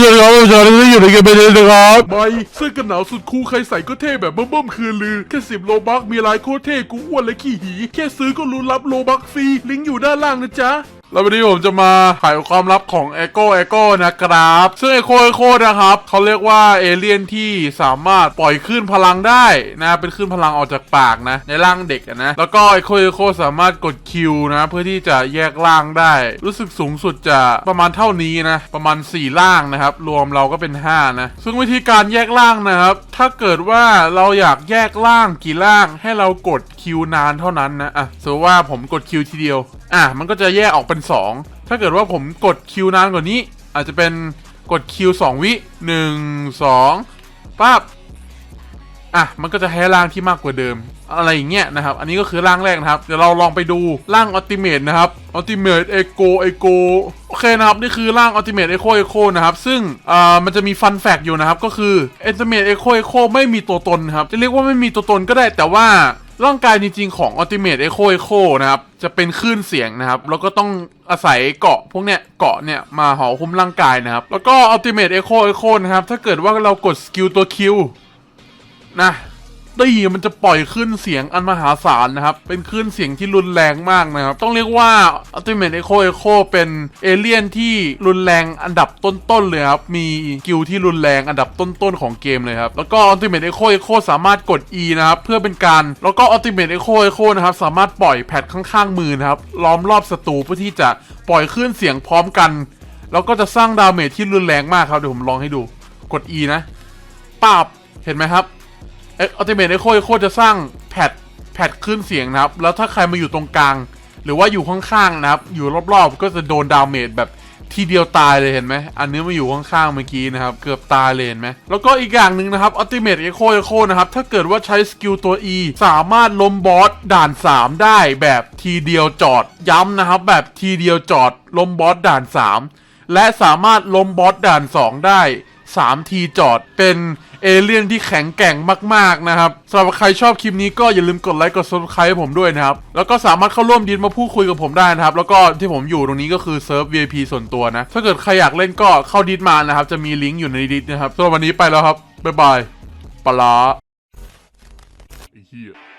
แล้วจะครับจะได้อยู่ในเกมไปเลยนะครับใบเสื้อกันหนาวสุดคูลใครใส่ก็เท่แบบเบิ่มๆคือลือแค่สิบโลบักมีลายโคตรเท่กูอ้วนและขี้หี แค่ซื้อก็รู้รับโลบักฟรีลิงก์อยู่ด้านล่างนะจ๊ะ แล้ววันนี้ผมจะมาไขความลับของ e อโก e อโก้นะครับ ซึ่ง e อโ o เอโ o นะครับเขาเรียกว่าเอเลี่ยนที่สามารถปล่อยคลื่นพลังได้นะ เป็นคลื่นพลังออกจากปากนะ ในร่างเด็กนะ แล้วก็ e อโ o เอโ o สามารถกดคิวนะ เพื่อที่จะแยกร่างได้ รู้สึกสูงสุดจะประมาณเท่านี้นะ ประมาณ 4 ร่างนะครับ รวมเราก็เป็น 5 นะ ซึ่งวิธีการแยกร่างนะครับ ถ้าเกิดว่าเราอยากแยกร่างกี่ร่างให้เรากดคิวนานเท่านั้นนะอะสมมติว่าผมกดคิวทีเดียว อะมันก็จะแยกออกเป็น 2 ถ้าเกิดว่าผมกดคิวนานกว่านี้ อาจจะเป็นกดคิวสองวิหนึ่งสองปั๊บอะมันก็จะให้ร่างที่มากกว่าเดิม อะไรอย่างเงี้ยนะครับ อันนี้ก็คือร่างแรกนะครับ เดี๋ยวเราลองไปดูร่างอัลติเม e นะครับอัลติเม e เอโกเอโกโอเคนะครับ นี่คือร่างอัลติเม e เอโ o เอโ o นะครับ ซึ่งอ่ามันจะมีฟันแฟกอยู่นะครับ ก็คืออัลติเม e เอโ o เอโ o ไม่มีตัวตนครับ จะเรียกว่าไม่มีตัวตนก็ได้แต่ว่า ร่างกายจริงๆของ Ultimate Echo Echo นะครับ จะเป็นคลื่นเสียงนะครับ แล้วก็ต้องอาศัยเกาะพวกเนี้ยเกาะเนี่ยมาห่อหุ้มร่างกายนะครับ แล้วก็ Ultimate Echo Echo นะครับ ถ้าเกิดว่าเรากดสกิลตัวคิวนะ ตีมันจะปล่อยคลื่นเสียงอันมหาศาลนะครับ เป็นคลื่นเสียงที่รุนแรงมากนะครับ ต้องเรียกว่า Ultimate Echo Echo เป็นเอเลี่ยนที่รุนแรงอันดับต้นๆเลยครับ มีกิลที่รุนแรงอันดับต้นๆของเกมเลยครับ แล้วก็ Ultimate Echo Echo สามารถกด E นะครับ เพื่อเป็นการ แล้วก็ Ultimate Echo Echo นะครับ สามารถปล่อยแพทข้างๆมือนะครับ ล้อมรอบศัตรูเพื่อที่จะปล่อยคลื่นเสียงพร้อมกัน แล้วก็จะสร้างดาเมจที่รุนแรงมากครับ เดี๋ยวผมลองให้ดู กด E นะปาบ เห็นไหมครับ เอ็กอัลติเมทเอ็กโคเอ็กโคจะสร้างแพดแพดคลื่นเสียงนะครับ แล้วถ้าใครมาอยู่ตรงกลาง หรือว่าอยู่ข้างๆนะครับ อยู่รอบๆ ก็จะโดนดาเมจแบบทีเดียวตายเลยเห็นไหม อันนี้มาอยู่ข้างๆเมื่อกี้นะครับ เกือบตายเลยเห็นไหม แล้วก็อีกอย่างหนึ่งนะครับอัลติเมทเอ็กโคเอโคนะครับ ถ้าเกิดว่าใช้สกิลตัว E สามารถล้มบอสด่าน 3 ได้แบบทีเดียวจอด ย้ำนะครับ แบบทีเดียวจอดล้มบอสด่าน 3 และสามารถล้มบอสด่าน 2 ได้ 3 ทีจอดเป็น เอเลี่ยนที่แข็งแกร่งมากๆนะครับสำหรับใครชอบคลิปนี้ก็อย่าลืมกดไลค์กด subscribe ให้ผมด้วยนะครับ แล้วก็สามารถเข้าร่วมดินมาพูดคุยกับผมได้นะครับ แล้วก็ที่ผมอยู่ตรงนี้ก็คือเซิร์ฟ VIP ส่วนตัวนะ ถ้าเกิดใครอยากเล่นก็เข้าดิสมานะครับ จะมีลิงก์อยู่ในดิสนะครับสำหรับวันนี้ไปแล้วครับบ๊ายบายปลาร้าไอ้เหี้ย